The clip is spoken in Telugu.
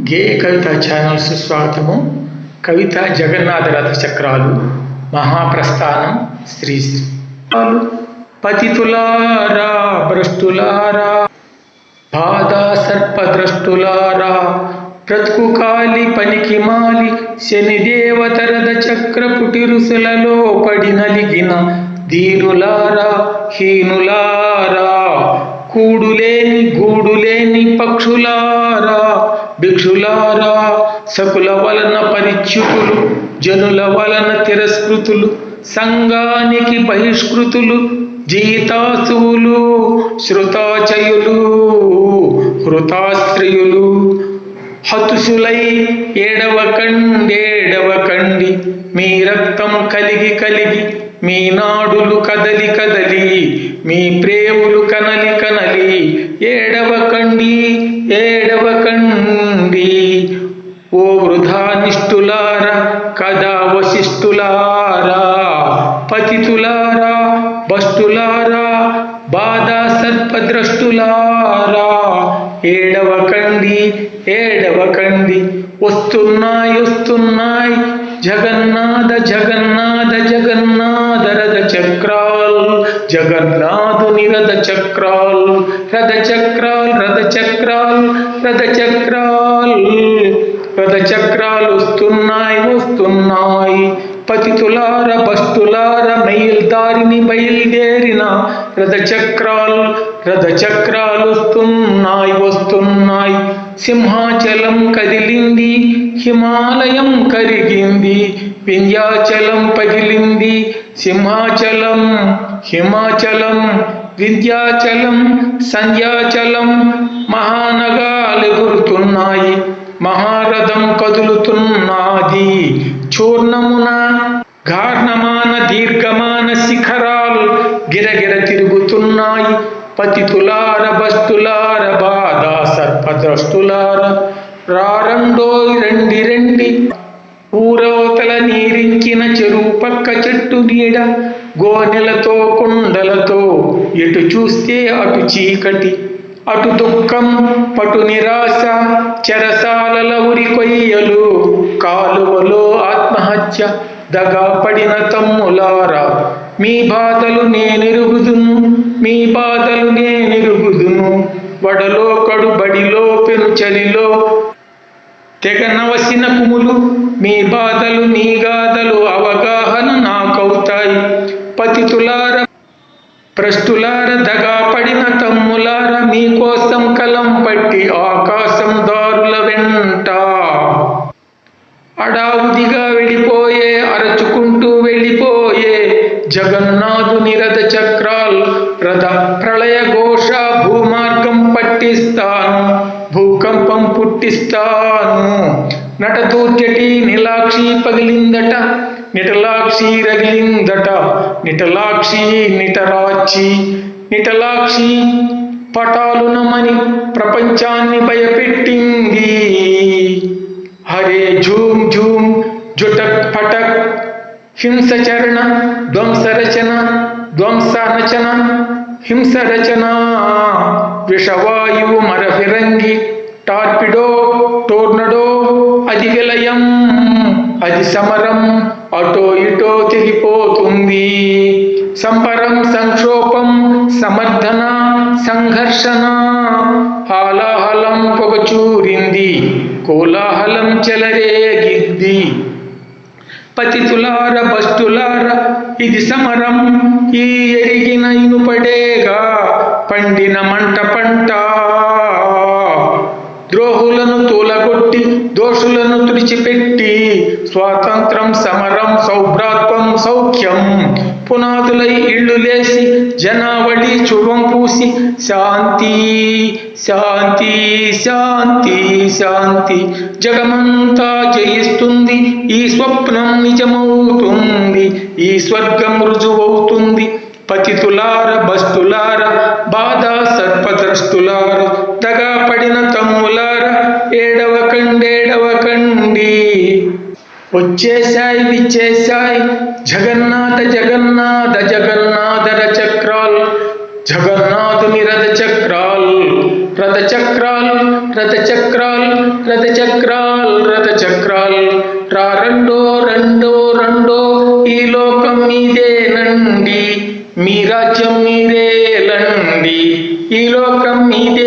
గేయ కవిత ఛానల్స్ స్వాగతము. కవిత జగన్నాథ రథ చక్రాలు మహాప్రస్థానం శ్రీ శ్రీ. పతితులారా భ్రష్టులారా బాధా సర్పద్రష్టులారా బ్రతుకు కాలి పనికి మాలి శనిదేవతరద చక్ర పుటిరుసులలో పడి నలిగిన ధీరులారా హీనులారా కూడులేని గూడులేని పక్షులారా ప్రియులారా సకుల వలన పరిచ్యుతులు జనుల వలన తిరస్కృతులు సంఘానికి బహిష్కృతులు జీతాసువులు శృతాచయులు హృతాశ్రయులు హతుషులై ఏడవ కండేడవ కండి మీ రక్తం కలిగి కలిగి మీ నాడులు కదలి కదలి మీ ప్రేములు కనలి కనలి ఏడవ కండి ఏడవ ఓ వృధా నిష్ఠులారా కదా వశిష్ఠులారా పతితులారా బష్టులారా బాధా సర్పద్రష్టులారా. ఏడవ కండి ఏడవ కండి వస్తున్నాయి వస్తున్నాయి జగన్నాథ జగన్నాథ జగన్నాథ రథ చక్రాల్ జగన్నాథుని రథ చక్రాల్ రథ చక్రాల్ రథ చక్రాల్ రథ చక్రాల్ రథ చక్రాలు వస్తున్నాయి వస్తున్నాయి పతితులార బస్తులార మైల్దారిని బయలుదేరిన రథచక్రాలు రథచక్రాలు వస్తున్నాయి వస్తున్నాయి. సింహాచలం కదిలింది హిమాలయం కరిగింది వింధ్యాచలం పగిలింది సింహాచలం హిమాచలం వింధ్యాచలం సంధ్యాచలం మహానగాలు మహా రథం కదులుతున్నది. చూర్ణమున గార్ణమాన దీర్ఘమాన శిఖరాలు గిరగిర తిరుగుతున్నాయి. పతితులార బస్తులార బాధా సర్పద్రష్టులార. రారండోయ్ రండి రండి. ఊరవతల నీరించిన చెరువు పక్క చెట్టు నీడ. గోనెలతో కుండలతో ఎటు చూస్తే అటు చీకటి. అటు దుఃఖం పటు నిరాశ చెరసాలల ఉరి కొయ్యలు కాలువలో ఆత్మహత్య దగా పడిన తమ్ములారా మీ బాధలు నేనెరుగుదును మీ బాధలు నేనెరుగుదును వడలో కడుబడిలో పెను చలిలో తెగ నవసిన కుములు మీ బాధలు నీ గాథలు అవగాహన నాకవుతాయి. పతితులార ప్రస్తులార దగా పడిన తమ్ములార మీకోసం కలం పట్టి ఆ అడావుదిగా వెళ్ళిపోయే అరచుకుంటూ వెళ్ళిపోయే జగన్నాథుని రథ చక్రాల్ రథ ప్రళయ ఘోష భూమార్గం పట్టిస్తాను భూకంపం పుట్టిస్తాను. నటదూర్చటి నిలాక్షి పగిలిందట నిటలాక్షి రగిలిందట నిటలాక్షి నిటరాక్షి నిటలాక్షి పటాలునమని ప్రపంచాన్ని భయపెట్టింది. హరే ఝూమ్ ఝూమ్ జుటక్ పటక్ హింసచరణ ధ్వంసరచన ధ్వంసనచన హింసరచన విషవాయువు మరఫిరంగి టార్పిడో టోర్నడో అది విలయం అది సమరం అటో ఇటో తెగిపోతుంది సంపరం సంక్షోభం సమర్థన సంఘర్షణ హాలాహలం పొగచూరింది కోలాహలం చెలరేగిద్ది పతితులార బస్తులార ఇది సమరం. ఈ ఎరిగిన ఇనుపడేగా పండిన మంట పంట. ద్రోహులను తూలగొట్టి దోషులను తుడిచిపెట్టి స్వాతంత్రం సమరం సౌభ్రాత్వం సౌఖ్యం. పునాదులై ఇళ్ళు లేసి జనావళి చువం పూసి శాంతి శాంతి శాంతి శాంతి. జగమంతా జయిస్తుంది ఈ స్వప్నం నిజమవుతుంది ఈ స్వర్గం రుజువవుతుంది. పతితులార బస్తులార బాధ సర్పద్రష్టులార తగా పడిన తమ్ములార ఏడవ కండేడవ కండి. వచ్చేశాయి విచ్చేశాయి జగన్నాథ జగన్నాథ జగన్నాథర చక్రాల్ జగన్నాథుని రథ చక్రాలు రథ చక్రాల్ రథ చక్రాల్ రథచక్రాల్ రథచక్రాల్. రా రెండో రెండో రెండో. ఈ లోకం మీదేనండి మీ రాజ్యం మీరేలండి ఈ లోకం మీదే